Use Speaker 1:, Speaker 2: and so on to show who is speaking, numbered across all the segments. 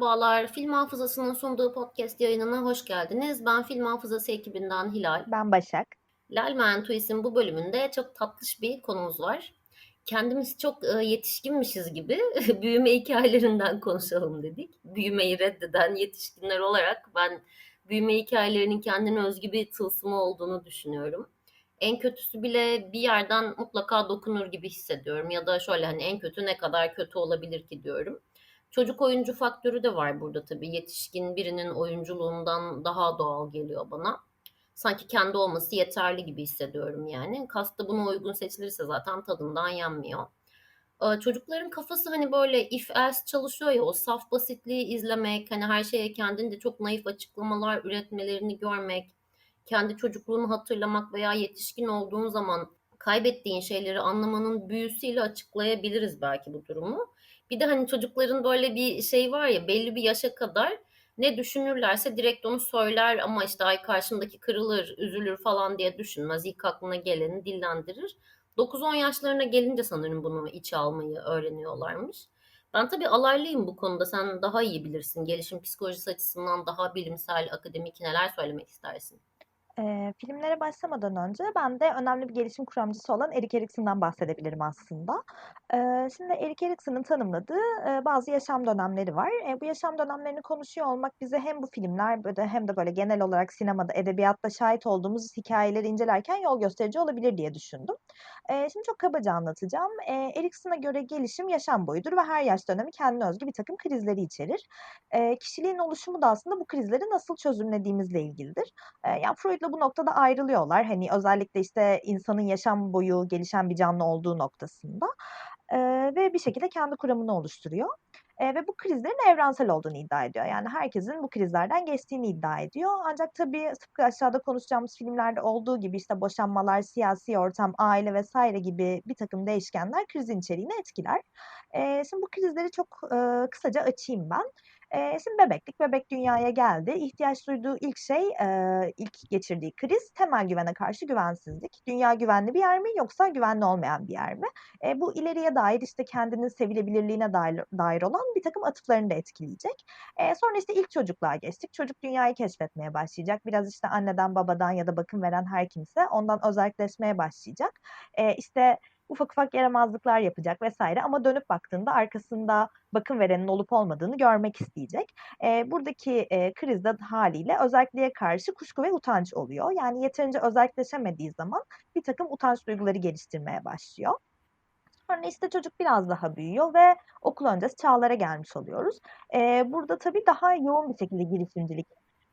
Speaker 1: Merhabalar, Film Hafızası'nın sunduğu podcast yayınına hoş geldiniz. Ben Film Hafızası ekibinden Hilal.
Speaker 2: Ben Başak.
Speaker 1: Lal Man Tuis'in bu bölümünde çok tatlış bir konumuz var. Kendimiz çok e, yetişkinmişiz gibi büyüme hikayelerinden konuşalım dedik. Büyümeyi reddeden yetişkinler olarak ben büyüme hikayelerinin kendine özgü bir tılsımı olduğunu düşünüyorum. En kötüsü bile bir yerden mutlaka dokunur gibi hissediyorum. Ya da şöyle hani en kötü ne kadar kötü olabilir ki diyorum. Çocuk oyuncu faktörü de var burada tabii. Yetişkin birinin oyunculuğundan daha doğal geliyor bana. Sanki kendi olması yeterli gibi hissediyorum yani. Kasta buna uygun seçilirse zaten tadından yenmiyor. Ee, Çocukların kafası hani böyle if else çalışıyor ya o saf basitliği izlemek, hani her şeye kendince çok naif açıklamalar üretmelerini görmek, kendi çocukluğunu hatırlamak veya yetişkin olduğun zaman kaybettiğin şeyleri anlamanın büyüsüyle açıklayabiliriz belki bu durumu. Bir de hani çocukların böyle bir şey var ya belli bir yaşa kadar ne düşünürlerse direkt onu söyler ama işte ay karşımdaki kırılır, üzülür falan diye düşünmez. İlk aklına geleni dillendirir. 9-10 yaşlarına gelince sanırım bunu içe almayı öğreniyorlarmış. Ben tabii alaylıyım bu konuda. Sen daha iyi bilirsin. Gelişim psikolojisi açısından daha bilimsel, akademik neler söylemek istersin?
Speaker 2: Eee, filmlere başlamadan önce ben de önemli bir gelişim kuramcısı olan Erik Erikson'dan bahsedebilirim aslında. Eee, şimdi Erik Erikson'un tanımladığı, eee, bazı yaşam dönemleri var. Eee, bu yaşam dönemlerini konuşuyor olmak bize hem bu filmler hem de böyle genel olarak sinemada, edebiyatta şahit olduğumuz hikayeleri incelerken yol gösterici olabilir diye düşündüm. Eee, şimdi çok kabaca anlatacağım. Eee, Erikson'a göre gelişim yaşam boyudur ve her yaş dönemi kendine özgü bir takım krizleri içerir. Eee, kişiliğin oluşumu da aslında bu krizleri nasıl çözümlediğimizle ilgilidir. Eee, yani Freud'la bu noktada ayrılıyorlar. Hani özellikle işte insanın yaşam boyu gelişen bir canlı olduğu noktasında. Eee, ve bir şekilde kendi kuramını oluşturuyor. Eee, ve bu krizlerin evrensel olduğunu iddia ediyor. Yani herkesin bu krizlerden geçtiğini iddia ediyor. Ancak tabii tıpkı aşağıda konuşacağımız filmlerde olduğu gibi işte boşanmalar, siyasi ortam, aile vesaire gibi bir takım değişkenler krizin içeriğini etkiler. Eee, şimdi bu krizleri çok, eee, kısaca açayım ben. Eee, şimdi bebeklik, bebek dünyaya geldi. İhtiyaç duyduğu ilk şey, eee, ilk geçirdiği kriz temel güvene karşı güvensizlik. Dünya güvenli bir yer mi yoksa güvenli olmayan bir yer mi? Eee, bu ileriye dair işte kendinin sevilebilirliğine dair, dair olan bir takım atıflarını da etkileyecek. Eee, sonra işte ilk çocukluğa geçtik. Çocuk dünyayı keşfetmeye başlayacak. Biraz işte anneden babadan ya da bakım veren her kimse ondan özelleşmeye başlayacak. Eee, işte ufak ufak yaramazlıklar yapacak vesaire ama dönüp baktığında arkasında bakım verenin olup olmadığını görmek isteyecek. Eee, buradaki, eee, kriz de hâliyle özelliğe karşı kuşku ve utanç oluyor. Yani yeterince özelleşemediği zaman bir takım utanç duyguları geliştirmeye başlıyor. Sonra işte çocuk biraz daha büyüyor ve okul öncesi çağlara gelmiş oluyoruz. Eee, burada tabii daha yoğun bir şekilde girişimcilik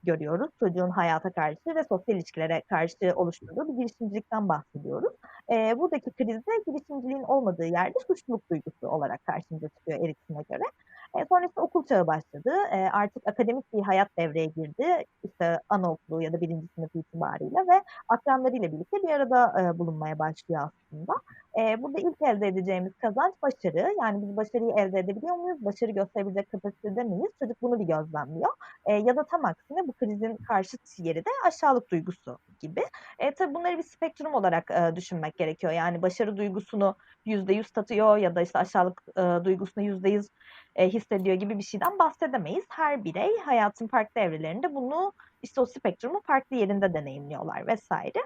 Speaker 2: görüyoruz. Çocuğun hayata karşı ve sosyal ilişkilere karşı oluşturduğu bir girişimcilikten bahsediyoruz. Eee, buradaki krizde girişimciliğin olmadığı yerde suçluluk duygusu olarak karşımıza çıkıyor Erikson'a göre. Eee, sonra işte okul çağı başladı. Eee, artık akademik bir hayat devreye girdi. İşte anaokulu ya da 1. sınıf itibarıyla ve akranlarıyla birlikte bir arada, eee, bulunmaya başlıyor aslında. Eee, burada ilk elde edeceğimiz kazanç başarı. Yani biz başarıyı elde edebiliyor muyuz? Başarı gösterebilecek kapasitede miyiz? Çocuk bunu bir gözlemliyor. Eee, ya da tam aksine bu krizin karşıt yeri de aşağılık duygusu gibi. Eee, tabii bunları bir spektrum olarak, eee, düşünmek gerekiyor. Yani başarı duygusunu %100 tatıyor ya da işte aşağılık, eee, duygusunu %100, eee, hissediyor gibi bir şeyden bahsedemeyiz. Her birey hayatın farklı evrelerinde bunu işte o spektrumun farklı yerinde deneyimliyorlar vesaire.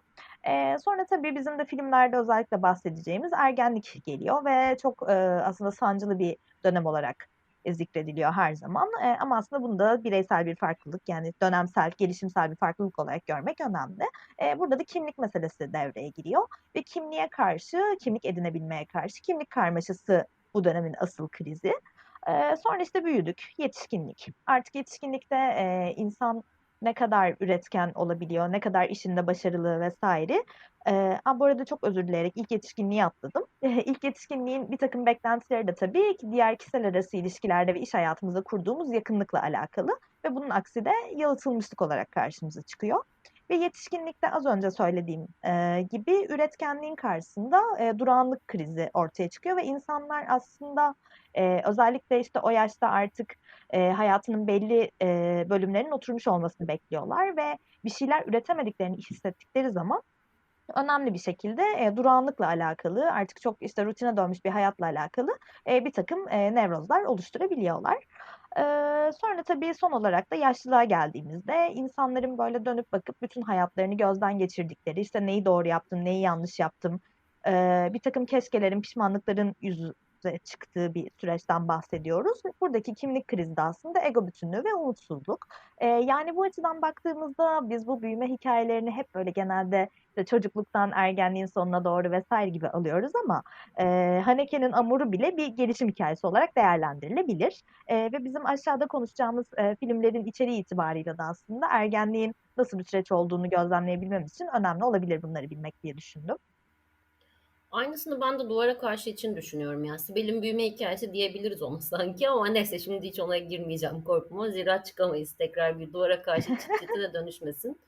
Speaker 2: Eee, sonra tabii bizim de filmlerde özellikle bahsedeceğimiz ergenlik geliyor ve çok, eee, aslında sancılı bir dönem olarak, zikrediliyor her zaman. Eee, ama aslında bunu da bireysel bir farklılık yani dönemsel, gelişimsel bir farklılık olarak görmek önemli. Eee, burada da kimlik meselesi devreye giriyor ve kimliğe karşı, kimlik edinebilmeye karşı kimlik karmaşası bu dönemin asıl krizi. Eee, sonra işte büyüdük, yetişkinlik. Artık yetişkinlikte, eee, insan ne kadar üretken olabiliyor, ne kadar işinde başarılı vesaire. Eee, a, bu arada çok özür dileyerek ilk yetişkinliği atladım. İlk yetişkinliğin birtakım beklentileri de tabii ki diğer kişiler arası ilişkilerde ve iş hayatımızda kurduğumuz yakınlıkla alakalı ve bunun aksi de yalıtılmışlık olarak karşımıza çıkıyor. Ve yetişkinlikte az önce söylediğim, eee, gibi üretkenliğin karşısında, eee, durağanlık krizi ortaya çıkıyor ve insanlar aslında, eee, özellikle işte o yaşta artık, eee, hayatının belli, eee, bölümlerinin oturmuş olmasını bekliyorlar ve bir şeyler üretemediklerini hissettikleri zaman önemli bir şekilde, eee, durağanlıkla alakalı, artık çok işte rutine dönmüş bir hayatla alakalı, eee, birtakım, eee, nevrozlar oluşturabiliyorlar. Eee, sonra tabii son olarak da yaşlılığa geldiğimizde insanların böyle dönüp bakıp bütün hayatlarını gözden geçirdikleri, işte neyi doğru yaptım, neyi yanlış yaptım, eee, birtakım keşkelerin, pişmanlıkların yüze çıktığı bir süreçten bahsediyoruz. Buradaki kimlik krizi de aslında ego bütünlüğü ve umutsuzluk. Eee, yani bu açıdan baktığımızda biz bu büyüme hikâyelerini hep böyle genelde işte çocukluktan ergenliğin sonuna doğru vs. gibi alıyoruz ama, eee, Haneke'nin Amour'u bile bir gelişim hikâyesi olarak değerlendirilebilir. Eee, ve bizim aşağıda konuşacağımız, eee, filmlerin içeriği itibarıyla da aslında ergenliğin nasıl bir süreç olduğunu gözlemleyebilmemiz için önemli olabilir bunları bilmek diye düşündüm.
Speaker 1: Aynısını ben de Duvara Karşı için düşünüyorum ya. Sibel'in büyüme hikâyesi diyebiliriz ona sanki ama neyse şimdi hiç ona girmeyeceğim korkma. Zira çıkamayız tekrar bir Duvara Karşı çıt çetine dönüşmesin.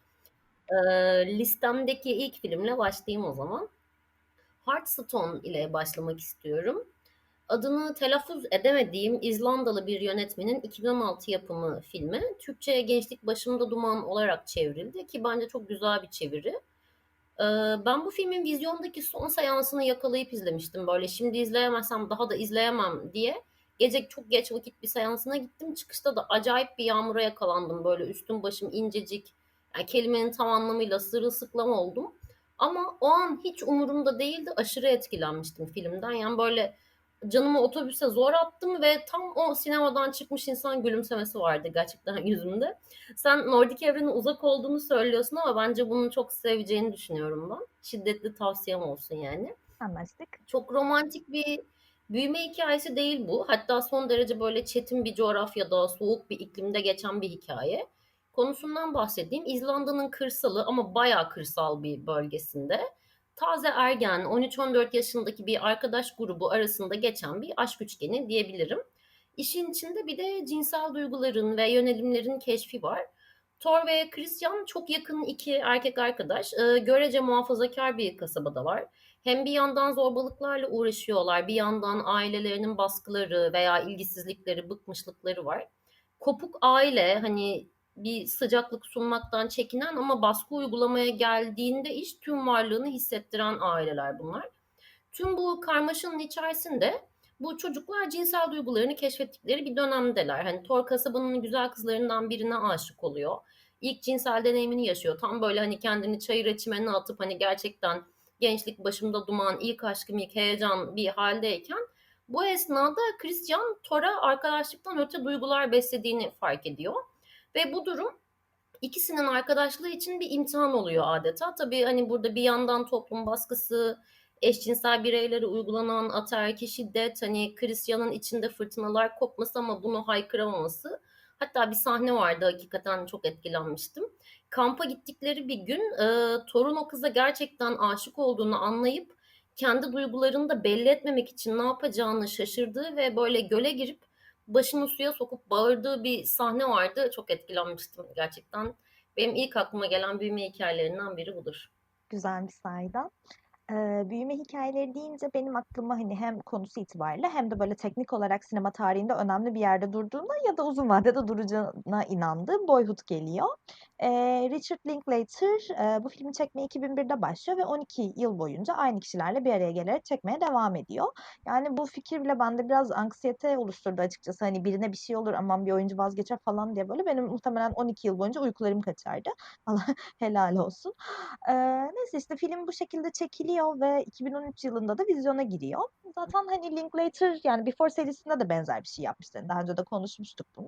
Speaker 1: Eee, listemdeki ilk filmle başlayayım o zaman. Hearthstone ile başlamak istiyorum. Adını telaffuz edemediğim İzlandalı bir yönetmenin 2016 yapımı filmi. Türkçe'ye Gençlik Başımda Duman olarak çevrildi ki bence çok güzel bir çeviri. Ben bu filmin vizyondaki son seansını yakalayıp izlemiştim. Böyle şimdi izleyemezsem daha da izleyemem diye. Gece çok geç vakit bir seansına gittim. Çıkışta da acayip bir yağmura yakalandım. Böyle üstüm başım incecik. Yani kelimenin tam anlamıyla sırılsıklam oldum. Ama o an hiç umurumda değildi. Aşırı etkilenmiştim filmden. Yani böyle canımı otobüse zor attım ve tam o sinemadan çıkmış insan gülümsemesi vardı gerçekten yüzümde. Sen Nordik evrene uzak olduğunu söylüyorsun ama bence bunu çok seveceğini düşünüyorum ben. Şiddetli tavsiyem olsun yani.
Speaker 2: Anlaştık.
Speaker 1: Çok romantik bir büyüme hikayesi değil bu. Hatta son derece böyle çetin bir coğrafyada, soğuk bir iklimde geçen bir hikaye. Konusundan bahsedeyim. İzlanda'nın kırsalı ama bayağı kırsal bir bölgesinde taze ergen 13-14 yaşındaki bir arkadaş grubu arasında geçen bir aşk üçgeni diyebilirim. İşin içinde bir de cinsel duyguların ve yönelimlerin keşfi var. Thor ve Christian çok yakın iki erkek arkadaş. Ee, görece muhafazakar bir kasabada var. Hem bir yandan zorbalıklarla uğraşıyorlar, bir yandan ailelerinin baskıları veya ilgisizlikleri, bıkmışlıkları var. Kopuk aile hani bir sıcaklık sunmaktan çekinen ama baskı uygulamaya geldiğinde iş tüm varlığını hissettiren aileler bunlar. Tüm bu karmaşanın içerisinde bu çocuklar cinsel duygularını keşfettikleri bir dönemdeler. Hani Thor kasabanın güzel kızlarından birine aşık oluyor. İlk cinsel deneyimini yaşıyor. Tam böyle hani kendini çayıra çimenine atıp hani gerçekten gençlik başımda duman, ilk aşkım, ilk heyecan bir haldeyken bu esnada Christian Thor'a arkadaşlıktan öte duygular beslediğini fark ediyor. Ve bu durum ikisinin arkadaşlığı için bir imtihan oluyor adeta. Tabii hani burada bir yandan toplum baskısı, eşcinsel bireylere uygulanan ataerkil şiddet, hani Christian'ın içinde fırtınalar kopması ama bunu haykıramaması. Hatta bir sahne vardı hakikaten çok etkilenmiştim. Kampa gittikleri bir gün e, torun o kıza gerçekten aşık olduğunu anlayıp kendi duygularını da belli etmemek için ne yapacağını şaşırdığı ve böyle göle girip başını suya sokup bağırdığı bir sahne vardı. Çok etkilenmiştim gerçekten. Benim ilk aklıma gelen büyüme hikayelerinden biri budur.
Speaker 2: Güzelmiş sahiden. Eee, büyüme hikâyeleri deyince benim aklıma, hani, hem konusu itibariyle hem de böyle teknik olarak sinema tarihinde önemli bir yerde durduğuna ya da uzun vadede duracağına inandığım Boyhood geliyor. Eee, Richard Linklater, eee, bu filmi çekmeye 2001'de başlıyor ve 12 yıl boyunca aynı kişilerle bir araya gelerek çekmeye devam ediyor. Yani bu fikir bile bende biraz anksiyete oluşturdu açıkçası. Hani birine bir şey olur, aman bir oyuncu vazgeçer falan diye böyle benim muhtemelen 12 yıl boyunca uykularım kaçardı. Allah helal olsun. Eee, neyse işte film bu şekilde çekiliyor ve 2013 yılında da vizyona giriyor. Zaten hani Linklater yani Before serisinde de benzer bir şey yapmıştı. Hani daha önce de konuşmuştuk bunu.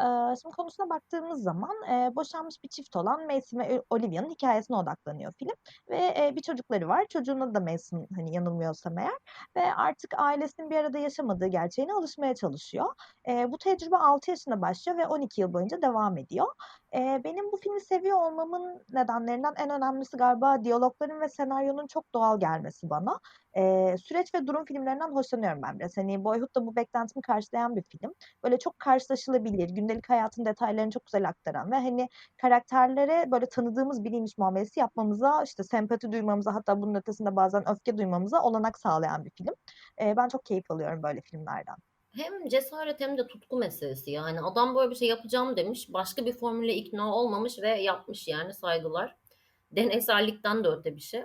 Speaker 2: Eee, şimdi konusuna baktığımız zaman eee, boşanmış bir çift olan Mason ve Olivia'nın hikayesine odaklanıyor film. Ve eee, bir çocukları var. Çocuğun da Mason hani yanılmıyorsam eğer. Ve artık ailesinin bir arada yaşamadığı gerçeğine alışmaya çalışıyor. Eee, bu tecrübe 6 yaşında başlıyor ve 12 yıl boyunca devam ediyor. Eee, benim bu filmi seviyor olmamın nedenlerinden en önemlisi galiba diyalogların ve senaryonun çok doğal gelmesi bana. Eee, süreç ve durum filmlerinden hoşlanıyorum ben biraz. Hani Boyhood da bu beklentimi karşılayan bir film. Böyle çok karşılaşılabilir, gündelik hayatın detaylarını çok güzel aktaran ve hani karakterlere böyle tanıdığımız biriymiş muamelesi yapmamıza, işte sempati duymamıza hatta bunun ötesinde bazen öfke duymamıza olanak sağlayan bir film. Eee, ben çok keyif alıyorum böyle filmlerden.
Speaker 1: Hem cesaret hem de tutku meselesi yani. Adam böyle bir şey yapacağım demiş. Başka bir formüle ikna olmamış ve yapmış yani saygılar. Deneysellikten de öte bir şey.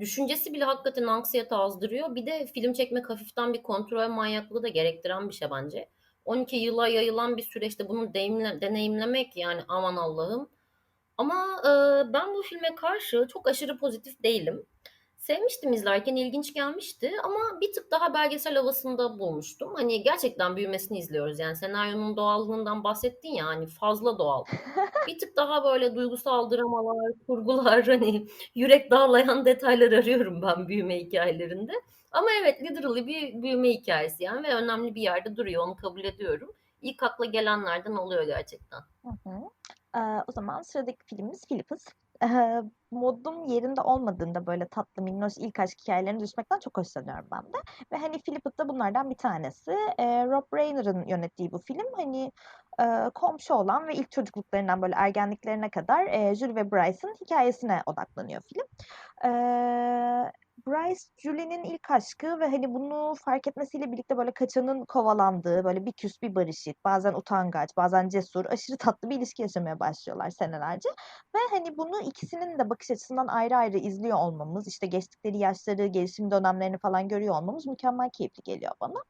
Speaker 1: Düşüncesi bile hakikaten anksiyete azdırıyor. Bir de film çekmek hafiften bir kontrol manyaklığı da gerektiren bir şey bence. 12 yıla yayılan bir süreçte bunu deneyimle- deneyimlemek yani aman Allah'ım. Ama e, ben bu filme karşı çok aşırı pozitif değilim. Sevmiştim izlerken, ilginç gelmişti ama bir tık daha belgesel havasında bulmuştum. Hani gerçekten büyümesini izliyoruz. Yani senaryonun doğallığından bahsettin ya hani fazla doğal. Bir tık daha böyle duygusal dramalar, kurgular, hani yürek dağlayan detaylar arıyorum ben büyüme hikayelerinde. Ama evet literally bir büyüme hikayesi yani ve önemli bir yerde duruyor onu kabul ediyorum. İlk akla gelenlerden oluyor gerçekten.
Speaker 2: Hı hı. Eee, o zaman sıradaki filmimiz Philippus. Modum yerinde olmadığında böyle tatlı minnoş ilk aşk hikayelerine düşmekten çok hoşlanıyorum ben de. Ve hani Philippus da bunlardan bir tanesi. Eee, Rob Reiner'ın yönettiği bu film hani eee, komşu olan ve ilk çocukluklarından böyle ergenliklerine kadar eee Julie ve Bryce'ın hikayesine odaklanıyor film. Eee Bryce, Julie'nin ilk aşkı ve hani bunu fark etmesiyle birlikte böyle kaçanın kovalandığı, böyle bir küs bir barışık, bazen utangaç, bazen cesur, aşırı tatlı bir ilişki yaşamaya başlıyorlar senelerce. Ve hani bunu ikisinin de bakış açısından ayrı ayrı izliyor olmamız, işte geçtikleri yaşları, gelişim dönemlerini falan görüyor olmamız mükemmel keyifli geliyor bana.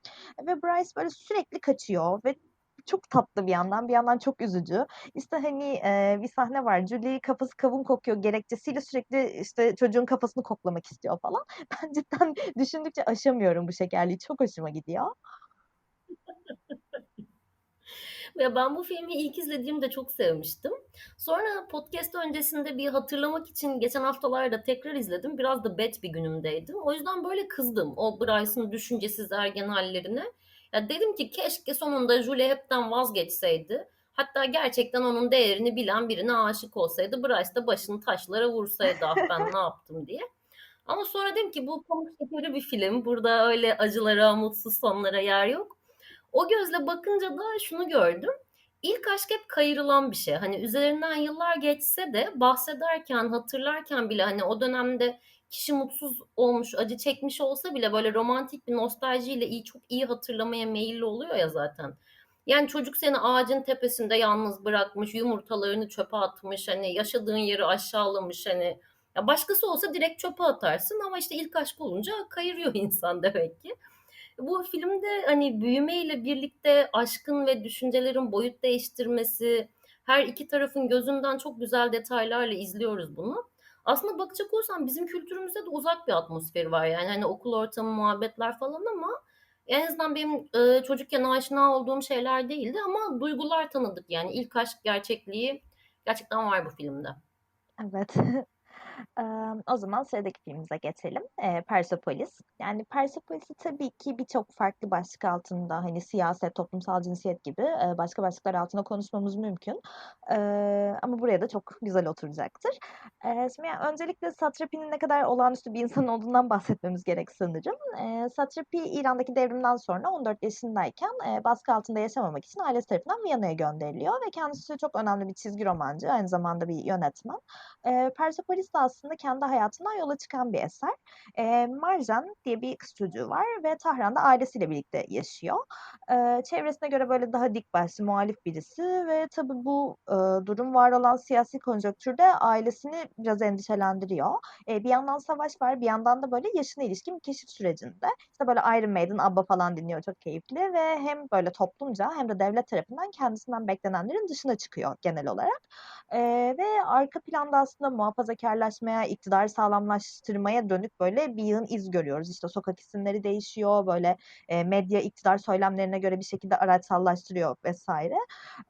Speaker 2: Ve Bryce böyle sürekli kaçıyor ve çok tatlı bir yandan, bir yandan çok üzücü. İşte hani eee, bir sahne var. Julie kafası kavun kokuyor gerekçesiyle sürekli işte çocuğun kafasını koklamak istiyor falan. Ben cidden düşündükçe aşamıyorum bu şekerliği. Çok hoşuma gidiyor.
Speaker 1: Ve ben bu filmi ilk izlediğimde çok sevmiştim. Sonra podcast öncesinde bir hatırlamak için geçen haftalarda tekrar izledim. Biraz da bet bir günümdeydim. O yüzden böyle kızdım o Bryce'ın düşüncesiz ergen hallerine. Ya dedim ki keşke sonunda Julie hepten vazgeçseydi. Hatta gerçekten onun değerini bilen birine aşık olsaydı. Bryce de başını taşlara vursaydı ah ben ne yaptım diye. Ama sonra dedim ki bu pamuk şekeri bir film. Burada öyle acılara, mutsuz sonlara yer yok. O gözle bakınca da şunu gördüm. İlk aşk hep kayırılan bir şey. Hani üzerinden yıllar geçse de bahsederken, hatırlarken bile hani o dönemde kişi mutsuz olmuş, acı çekmiş olsa bile böyle romantik bir nostaljiyle iyi çok iyi hatırlamaya meyilli oluyor ya zaten. Yani çocuk seni ağacın tepesinde yalnız bırakmış, yumurtalarını çöpe atmış, hani yaşadığın yeri aşağılamış hani ya başkası olsa direkt çöpe atarsın ama işte ilk aşk olunca kayırıyor insan demek ki. Bu filmde hani büyümeyle birlikte aşkın ve düşüncelerin boyut değiştirmesi, her iki tarafın gözünden çok güzel detaylarla izliyoruz bunu. Aslında bakacak olsam bizim kültürümüzde de uzak bir atmosferi var yani hani okul ortamı muhabbetler falan ama en azından benim e, çocukken aşina olduğum şeyler değildi ama duygular tanıdık yani ilk aşk gerçekliği gerçekten var bu filmde.
Speaker 2: Evet. O zaman sıradaki filmimize geçelim. Eee, Persepolis. Yani Persepolis'i tabii ki birçok farklı başlık altında, hani, siyaset, toplumsal cinsiyet gibi, başka başlıklar altında konuşmamız mümkün. Ama buraya da çok güzel oturacaktır. Eee, şimdi yani öncelikle Satrapi'nin ne kadar olağanüstü bir insan olduğundan bahsetmemiz gerek sanırım. Satrapi İran'daki devrimden sonra 14 yaşındayken, eee, baskı altında yaşamamak için ailesi tarafından Viyana'ya gönderiliyor ve kendisi çok önemli bir çizgi romancı, aynı zamanda bir yönetmen. Eee, Persepolis de aslında kendi hayatından yola çıkan bir eser. Eee, Marjan diye bir kız çocuğu var ve Tahran'da ailesiyle birlikte yaşıyor. Eee, çevresine göre böyle daha dik başlı, muhalif birisi ve tabii bu, ııı, durum var olan siyasi konjonktürde ailesini biraz endişelendiriyor. Eee, bir yandan savaş var, bir yandan da böyle yaşına ilişkin bir keşif sürecinde. İşte böyle Iron Maiden, ABBA falan dinliyor, çok keyifli ve hem böyle toplumca hem de devlet tarafından kendisinden beklenenlerin dışına çıkıyor genel olarak. Eee, ve arka planda aslında muhafazakârlaşmaya, iktidar sağlamlaştırmaya dönük böyle bir yığın iz görüyoruz. İşte sokak isimleri değişiyor, böyle, eee, medya iktidar söylemlerine göre bir şekilde araçsallaştırıyor vs.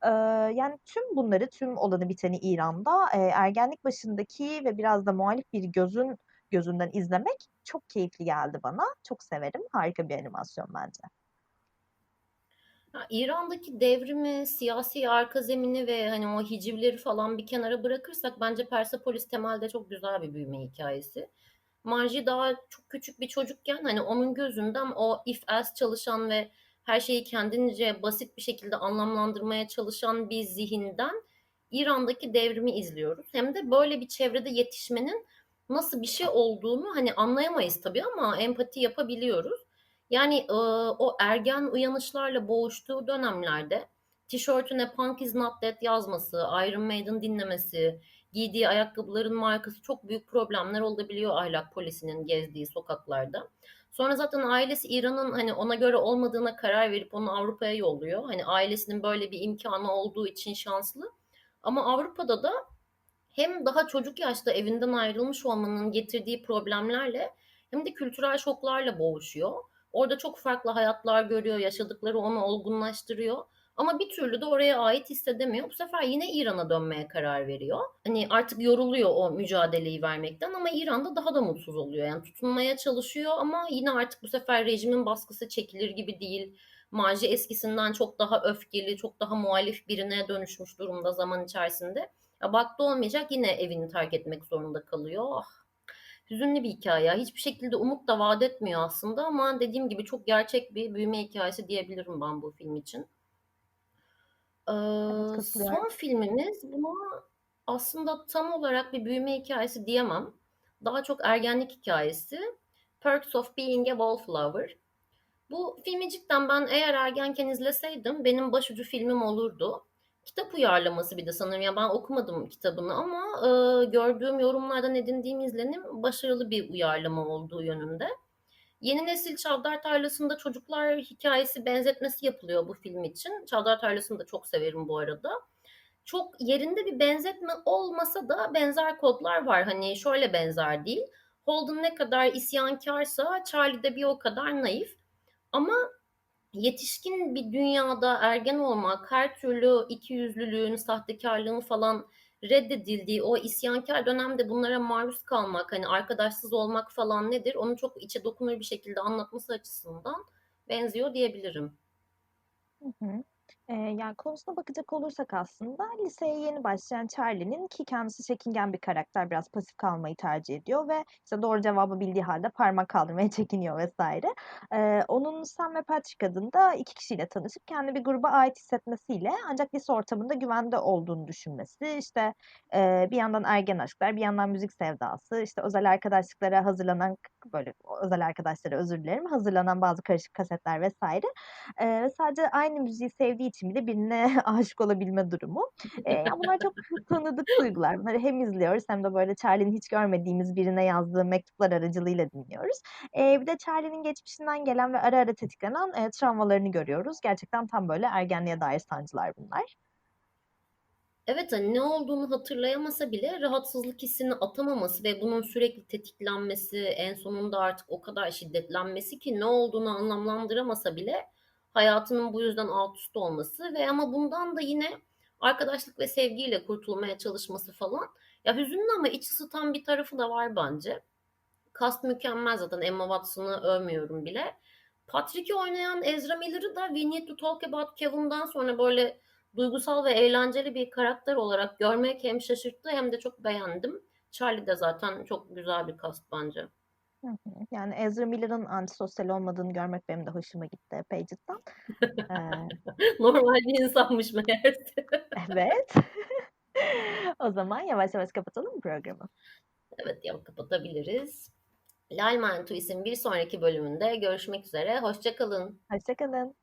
Speaker 2: Eee, yani tüm bunları, tüm olanı biteni İran'da, eee, ergenlik başındaki ve biraz da muhalif bir gözün gözünden izlemek çok keyifli geldi bana. Çok severim. Harika bir animasyon bence.
Speaker 1: İran'daki devrimi, siyasi arka zemini ve hani o hicivleri falan bir kenara bırakırsak bence Persepolis temelde çok güzel bir büyüme hikayesi. Marji daha çok küçük bir çocukken hani onun gözünden o if else çalışan ve her şeyi kendince basit bir şekilde anlamlandırmaya çalışan bir zihinden İran'daki devrimi izliyoruz. Hem de böyle bir çevrede yetişmenin nasıl bir şey olduğunu hani anlayamayız tabii ama empati yapabiliyoruz. Yani e, o ergen uyanışlarla boğuştuğu dönemlerde tişörtüne Punk is not dead yazması, Iron Maiden dinlemesi, giydiği ayakkabıların markası çok büyük problemler olabiliyor ahlak polisinin gezdiği sokaklarda. Sonra zaten ailesi İran'ın hani ona göre olmadığına karar verip onu Avrupa'ya yolluyor. Hani ailesinin böyle bir imkanı olduğu için şanslı. Ama Avrupa'da da hem daha çocuk yaşta evinden ayrılmış olmanın getirdiği problemlerle hem de kültürel şoklarla boğuşuyor. Orada çok farklı hayatlar görüyor, yaşadıkları onu olgunlaştırıyor. Ama bir türlü de oraya ait hissedemiyor. Bu sefer yine İran'a dönmeye karar veriyor. Hani artık yoruluyor o mücadeleyi vermekten ama İran'da daha da mutsuz oluyor. Yani tutunmaya çalışıyor ama yine artık bu sefer rejimin baskısı çekilir gibi değil. Marji eskisinden çok daha öfkeli, çok daha muhalif birine dönüşmüş durumda zaman içerisinde. Ya baktı olmayacak yine evini terk etmek zorunda kalıyor. Ah, hüzünlü bir hikaye. Hiçbir şekilde umut da vaat etmiyor aslında ama dediğim gibi çok gerçek bir büyüme hikayesi diyebilirim ben bu film için. Ee,
Speaker 2: Evet,
Speaker 1: son filmimiz buna aslında tam olarak bir büyüme hikayesi diyemem. Daha çok ergenlik hikayesi. Perks of Being a Wallflower. Bu filmi cidden ben eğer ergenken izleseydim benim başucu filmim olurdu. Kitap uyarlaması bir de sanırım. Ya ben okumadım kitabını ama e, gördüğüm yorumlardan edindiğim izlenim başarılı bir uyarlama olduğu yönünde. Yeni nesil Çavdar Tarlası'nda çocuklar hikayesi benzetmesi yapılıyor bu film için. Çavdar Tarlası'nı da çok severim bu arada. Çok yerinde bir benzetme olmasa da benzer kodlar var. Hani şöyle benzer değil. Holden ne kadar isyankarsa Charlie de bir o kadar naif. Ama yetişkin bir dünyada ergen olmak, her türlü ikiyüzlülüğün, sahtekarlığın falan reddedildiği o isyankar dönemde bunlara maruz kalmak, hani arkadaşsız olmak falan nedir? Onu çok içe dokunur bir şekilde anlatması açısından benziyor diyebilirim.
Speaker 2: Hı hı. Eee, yani konusuna bakacak olursak aslında liseye yeni başlayan Charlie'nin ki kendisi çekingen bir karakter biraz pasif kalmayı tercih ediyor ve işte doğru cevabı bildiği halde parmak kaldırmaya çekiniyor vesaire. Eee, onun Sam ve Patrick adında iki kişiyle tanışıp kendi bir gruba ait hissetmesiyle ancak lise ortamında güvende olduğunu düşünmesi işte eee, bir yandan ergen aşklar bir yandan müzik sevdası işte özel arkadaşlıklara hazırlanan böyle özel arkadaşlara özür dilerim hazırlanan bazı karışık kasetler vesaire Eee, ve sadece aynı müziği sevdiği için bile birine aşık olabilme durumu. Ya bunlar çok tanıdık duygular. Bunları hem izliyoruz hem de böyle Charlie'nin hiç görmediğimiz birine yazdığı mektuplar aracılığıyla dinliyoruz. Eee, bir de Charlie'nin geçmişinden gelen ve ara ara tetiklenen, eee, travmalarını görüyoruz. Gerçekten tam böyle ergenliğe dair sancılar bunlar.
Speaker 1: Evet hani ne olduğunu hatırlayamasa bile rahatsızlık hissini atamaması ve bunun sürekli tetiklenmesi, en sonunda artık o kadar şiddetlenmesi ki ne olduğunu anlamlandıramasa bile hayatının bu yüzden alt üst olması ve ama bundan da yine arkadaşlık ve sevgiyle kurtulmaya çalışması falan. Ya hüzünlü ama iç ısıtan bir tarafı da var bence. Cast mükemmel zaten Emma Watson'ı övmüyorum bile. Patrick'i oynayan Ezra Miller'ı da We Need to Talk About Kevin'dan sonra böyle duygusal ve eğlenceli bir karakter olarak görmek hem şaşırttı hem de çok beğendim. Charlie de zaten çok güzel bir cast bence.
Speaker 2: Hı hı. Yani Ezra Miller'ın antisosyal olmadığını görmek benim de hoşuma gitti cidden. Eee
Speaker 1: Normal bir insanmış meğerse.
Speaker 2: Evet. O zaman yavaş yavaş kapatalım mı programı?
Speaker 1: Evet ya kapatabiliriz. Lal Mantuis'in bir sonraki bölümünde görüşmek üzere. Hoşça kalın.
Speaker 2: Hoşça kalın.